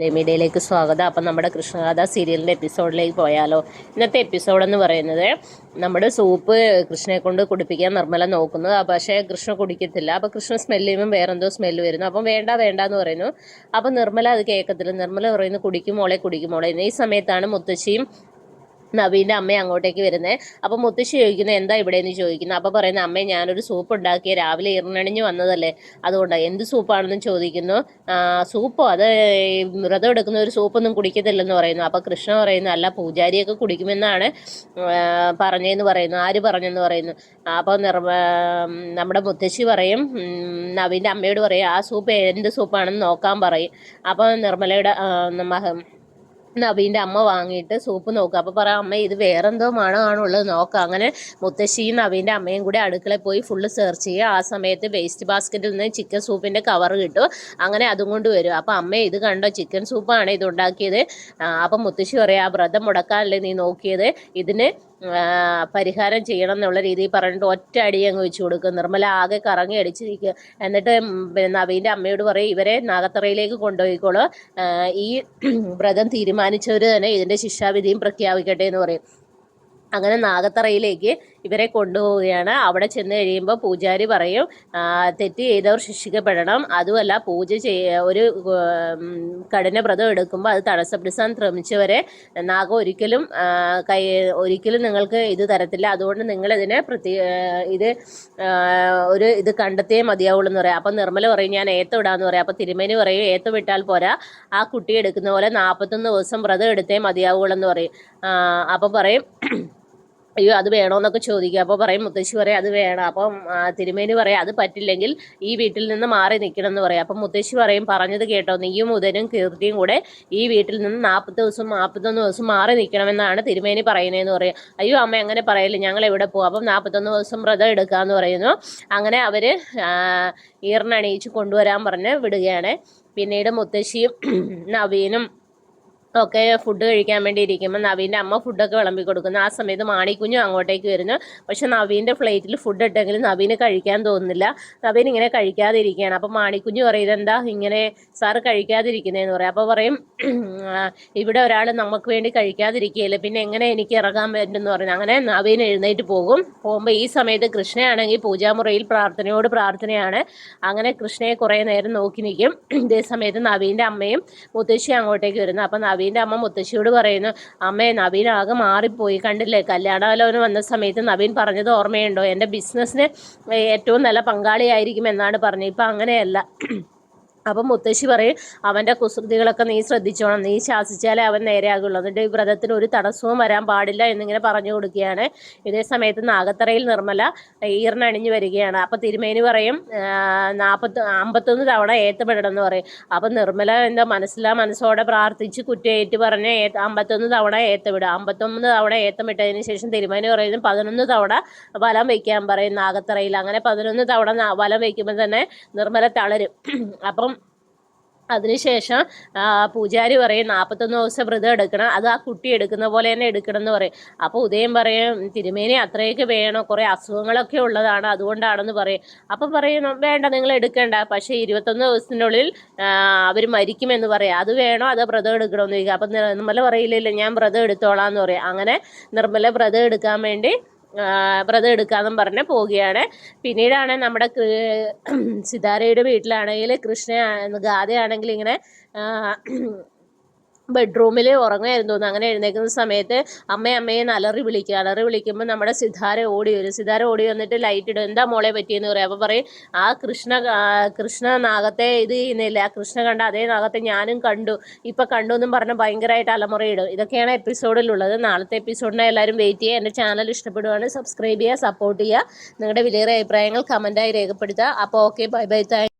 മീഡിയയിലേക്ക് സ്വാഗതം. അപ്പം നമ്മുടെ കൃഷ്ണകഥ സീരിയലിന്റെ എപ്പിസോഡിലേക്ക് പോയാലോ. ഇന്നത്തെ എപ്പിസോഡ് എന്ന് പറയുന്നത് നമ്മുടെ സൂപ്പ് കൃഷ്ണനെ കൊണ്ട് കുടിപ്പിക്കാൻ നിർമ്മല നോക്കുന്നു. പക്ഷേ കൃഷ്ണ കുടിക്കത്തില്ല. അപ്പോൾ കൃഷ്ണ സ്മെല്ല് ചെയ്യുമ്പോൾ വേറെന്തോ സ്മെല്ല് വരുന്നു. അപ്പം വേണ്ട വേണ്ട എന്ന് പറയുന്നു. അപ്പം നിർമ്മല അത് കേൾക്കത്തില്ല. നിർമ്മല പറയുന്നു കുടിക്കുമോളെ കുടിക്കുമോളെ കുടിക്കും മോളെ. ഈ സമയത്താണ് മുത്തശ്ശിയും നവീന്റെ അമ്മ അങ്ങോട്ടേക്ക് വരുന്നത് അപ്പം മുത്തശ്ശി ചോദിക്കുന്നത് എന്താ ഇവിടെ എന്ന് ചോദിക്കുന്നത് അപ്പം പറയുന്ന അമ്മ ഞാനൊരു സൂപ്പ് ഉണ്ടാക്കിയ രാവിലെ ഇറണണിഞ്ഞ് വന്നതല്ലേ? അതുകൊണ്ടാണ് എന്ത് സൂപ്പാണെന്ന് ചോദിക്കുന്നു. സൂപ്പോ? അത് വ്രതം എടുക്കുന്ന ഒരു സൂപ്പൊന്നും കുടിക്കത്തില്ലെന്ന് പറയുന്നു. അപ്പം കൃഷ്ണ പറയുന്നു അല്ല പൂജാരിയൊക്കെ കുടിക്കുമെന്നാണ് പറഞ്ഞതെന്ന് പറയുന്നു. ആര് പറഞ്ഞെന്ന് പറയുന്നു? അപ്പോൾ നിർമ്മ നമ്മുടെ മുത്തശ്ശി പറയും നവീന്റെ അമ്മയോട് പറയും ആ സൂപ്പ് എന്ത് സൂപ്പാണെന്ന് നോക്കാൻ പറയും. അപ്പോൾ നിർമ്മലയുടെ നബീന്റെ അമ്മ വാങ്ങിയിട്ട് സൂപ്പ് നോക്കുക അപ്പോൾ പറയാം അമ്മ ഇത് വേറെന്തോ മണമാണുള്ളത്. നോക്കുക അങ്ങനെ മുത്തശ്ശിയും നവീന്റെ അമ്മയും കൂടി അടുക്കളയിൽ പോയി ഫുള്ള് സെർച്ച് ചെയ്യുക. ആ സമയത്ത് വേസ്റ്റ് ബാസ്ക്കറ്റിൽ നിന്ന് ചിക്കൻ സൂപ്പിന്റെ കവർ കിട്ടും. അങ്ങനെ അതും കൊണ്ട് വരും. അപ്പോൾ അമ്മ ഇത് കണ്ടോ? ചിക്കൻ സൂപ്പാണ് ഇത് ഉണ്ടാക്കിയത്. അപ്പം മുത്തശ്ശി പറയാം ആ വ്രതം മുടക്കാനല്ലേ നീ നോക്കിയത്? ഇതിന് പരിഹാരം ചെയ്യണം എന്നുള്ള രീതിയിൽ പറഞ്ഞിട്ട് ഒറ്റ അടി അങ്ങ് വെച്ച് കൊടുക്കും. നിർമ്മല ആകെ കറങ്ങി അടിച്ചിരിക്കുക എന്നിട്ട് നവീന്റെ അമ്മയോട് പറയും ഇവരെ നാഗത്തറയിലേക്ക് കൊണ്ടുപോയിക്കോളൂ. ഈ വ്രതം തീരുമാനിച്ചവർ തന്നെ ഇതിന്റെ ശിക്ഷാവിധിയും പ്രഖ്യാപിക്കട്ടെ എന്ന് പറയും. അങ്ങനെ നാഗത്തറയിലേക്ക് ഇവരെ കൊണ്ടുപോവുകയാണ്. അവിടെ ചെന്ന് കഴിയുമ്പോൾ പൂജാരി പറയും തെറ്റ് ചെയ്തവർ ശിക്ഷിക്കപ്പെടണം. അതുമല്ല പൂജ ചെയ്യ ഒരു കഠിന വ്രതം എടുക്കുമ്പോൾ അത് തടസ്സപ്പെടുത്താൻ ശ്രമിച്ചവരെ നാഗം ഒരിക്കലും കൈ ഒരിക്കലും നിങ്ങൾക്ക് ഇത് തരത്തില്ല. അതുകൊണ്ട് നിങ്ങളിതിനെ പ്രത്യേക ഇത് ഒരു ഇത് കണ്ടെത്തിയേ മതിയാവുള്ളൂ എന്ന് പറയാം. അപ്പം നിർമ്മല പറയും ഞാൻ ഏത്ത വിടാന്ന് പറയാം. അപ്പം തിരുമേനി പറയും ഏത്ത വിട്ടാൽ പോരാ. ആ കുട്ടി എടുക്കുന്ന പോലെ നാൽപ്പത്തൊന്ന് ദിവസം വ്രതം എടുത്തേ മതിയാവുള്ളൂ എന്ന് പറയും. അപ്പം പറയും അയ്യോ അത് വേണോന്നൊക്കെ ചോദിക്കുക അപ്പോൾ പറയും മുത്തശ്ശി പറയും അത് വേണം. അപ്പം തിരുമേനി പറയും അത് പറ്റില്ലെങ്കിൽ ഈ വീട്ടിൽ നിന്ന് മാറി നിൽക്കണം എന്ന് പറയും. അപ്പം മുത്തശ്ശി പറയും പറഞ്ഞത് കേട്ടോ നീയും ഉദനും കീർത്തിയും കൂടെ ഈ വീട്ടിൽ നിന്ന് നാൽപ്പത് ദിവസം നാൽപ്പത്തൊന്ന് ദിവസം മാറി നിൽക്കണമെന്നാണ് തിരുമേനി പറയുന്നതെന്ന് പറയും. അയ്യോ അമ്മ അങ്ങനെ പറയില്ല ഞങ്ങൾ എവിടെ പോകും അപ്പം നാൽപ്പത്തൊന്ന് ദിവസം വ്രതം എടുക്കാമെന്ന് പറയുന്നു. അങ്ങനെ അവർ ഈറിനണിയിച്ച് കൊണ്ടുവരാൻ പറഞ്ഞ് വിടുകയാണ്. പിന്നീട് മുത്തശ്ശിയും നവീനും ഒക്കെ ഫുഡ് കഴിക്കാൻ വേണ്ടി ഇരിക്കുമ്പോൾ നവീന്റെ അമ്മ ഫുഡൊക്കെ വിളമ്പി കൊടുക്കുന്നു. ആ സമയത്ത് മാണിക്കുഞ്ഞും അങ്ങോട്ടേക്ക് വരുന്നു. പക്ഷെ നവീന്റെ പ്ലേറ്റിൽ ഫുഡ് ഇട്ടെങ്കിലും നവീന് കഴിക്കാൻ തോന്നുന്നില്ല. നവീൻ ഇങ്ങനെ കഴിക്കാതിരിക്കുകയാണ്. അപ്പോൾ മാണിക്കുഞ്ഞു പറയുന്നത് എന്താ ഇങ്ങനെ സാറ് കഴിക്കാതിരിക്കുന്നതെന്ന് പറയും. അപ്പോൾ പറയും ഇവിടെ ഒരാൾ നമുക്ക് വേണ്ടി കഴിക്കാതിരിക്കുകയില്ല പിന്നെ എങ്ങനെ എനിക്ക് ഇറങ്ങാൻ പറ്റുമെന്ന് പറഞ്ഞു. അങ്ങനെ നവീൻ എഴുന്നേറ്റ് പോകും. പോകുമ്പോൾ ഈ സമയത്ത് കൃഷ്ണയാണെങ്കിൽ പൂജാമുറിയിൽ പ്രാർത്ഥനയോട് പ്രാർത്ഥനയാണ്. അങ്ങനെ കൃഷ്ണയെ കുറേ നേരം നോക്കി നിൽക്കും. ഇതേ സമയത്ത് നവീന്റെ അമ്മയും മുത്തശ്ശി അങ്ങോട്ടേക്ക് വരുന്നു. അപ്പം നവീൻ നവീന്റെ അമ്മ മുത്തശ്ശിയോട് പറയുന്നു അമ്മേ നവീൻ ആകെ മാറിപ്പോയി. കണ്ടില്ലേ? കല്യാണാലോചന വന്ന സമയത്ത് നവീൻ പറഞ്ഞത് ഓർമ്മയുണ്ടോ? എന്റെ ബിസിനസ്സിന് ഏറ്റവും നല്ല പങ്കാളിയായിരിക്കും എന്നാണ് പറഞ്ഞത്. ഇപ്പം അങ്ങനെയല്ല. അപ്പം മുത്തശ്ശി പറയും അവന്റെ കുസൃതികളൊക്കെ നീ ശ്രദ്ധിച്ചോണം. നീ ശാസിച്ചാലേ അവൻ നേരെയാകുള്ളൂ. എന്നിട്ട് ഈ വ്രതത്തിന് ഒരു തടസ്സവും വരാൻ പാടില്ല എന്നിങ്ങനെ പറഞ്ഞു കൊടുക്കുകയാണ്. ഇതേ സമയത്ത് നാഗത്തറയിൽ നിർമ്മല ഈറിനണിഞ്ഞു വരികയാണ്. അപ്പം തിരുമേനി പറയും നാൽപ്പത്തി അമ്പത്തൊന്ന് തവണ ഏത്തപ്പെടണം എന്ന് പറയും. അപ്പം നിർമ്മല എന്താ മനസ്സിലാ മനസ്സോടെ പ്രാർത്ഥിച്ച് കുറ്റയേറ്റ് പറഞ്ഞ് അമ്പത്തൊന്ന് തവണ ഏത്തവിടുക അമ്പത്തൊന്ന് തവണ ഏത്തമിട്ടതിന് ശേഷം തിരുമേനി പറയുന്നു പതിനൊന്ന് തവണ വലം വയ്ക്കാൻ പറയും നാഗത്തറയിൽ. അങ്ങനെ പതിനൊന്ന് തവണ വലം വയ്ക്കുമ്പോൾ തന്നെ നിർമ്മല തളരും. അപ്പം അതിനുശേഷം പൂജാരി പറയും നാൽപ്പത്തൊന്ന് ദിവസം വ്രതം എടുക്കണം. അത് ആ കുട്ടി എടുക്കുന്ന പോലെ തന്നെ എടുക്കണം എന്ന് പറയും. അപ്പോൾ ഉദയം പറയും തിരുമേനി അത്രയൊക്കെ വേണോ. കുറേ അസുഖങ്ങളൊക്കെ ഉള്ളതാണ്. അതുകൊണ്ടാണെന്ന് പറയും. അപ്പം പറയും വേണ്ട നിങ്ങൾ എടുക്കേണ്ട. പക്ഷേ ഇരുപത്തൊന്ന് ദിവസത്തിനുള്ളിൽ അവർ മരിക്കുമെന്ന് പറയും. അത് വേണോ? അത് വ്രതം എടുക്കണമെന്ന് ചോദിക്കുക അപ്പം നിർമ്മല പറയില്ലല്ലോ ഞാൻ വ്രതം എടുത്തോളാം എന്ന് പറയും. അങ്ങനെ നിർമ്മല വ്രതം എടുക്കാൻ വേണ്ടി വ്രതം എടുക്കാമെന്നും പറഞ്ഞ് പോവുകയാണ്. പിന്നീടാണ് നമ്മുടെ സിതാരയുടെ വീട്ടിലാണെങ്കിൽ കൃഷ്ണ ഗാഥയാണെങ്കിൽ ഇങ്ങനെ ബെഡ്റൂമിൽ ഉറങ്ങുമായിരുന്നു അങ്ങനെ എഴുന്നേക്കുന്ന സമയത്ത് അമ്മ അമ്മയെ അലറി വിളിക്കുക. അലറി വിളിക്കുമ്പോൾ നമ്മുടെ സിതാര ഓടി വരും. സിതാര ഓടി വന്നിട്ട് ലൈറ്റ് ഇടും. എന്താ മോളെ പറ്റിയെന്ന് പറയും. അപ്പോൾ പറയും ആ കൃഷ്ണ കൃഷ്ണ നാഗത്തെ ഇത് ചെയ്യുന്നില്ല. ആ കൃഷ്ണ കണ്ട അതേ നാഗത്തെ ഞാനും കണ്ടു. ഇപ്പം കണ്ടു എന്നും പറഞ്ഞ് ഭയങ്കരമായിട്ട് അലമുറയിടും. ഇതൊക്കെയാണ് എപ്പിസോഡിലുള്ളത് നാളത്തെ എപ്പിസോഡിനെ എല്ലാവരും വെയിറ്റ് ചെയ്യുക. എന്റെ ചാനൽ ഇഷ്ടപ്പെടുവാണ് സബ്സ്ക്രൈബ് ചെയ്യുക സപ്പോർട്ട് ചെയ്യുക. നിങ്ങളുടെ വിലയേറെ അഭിപ്രായങ്ങൾ കമന്റായി രേഖപ്പെടുത്തുക. അപ്പോൾ ഓക്കെ ബൈ ബൈ താങ്ക്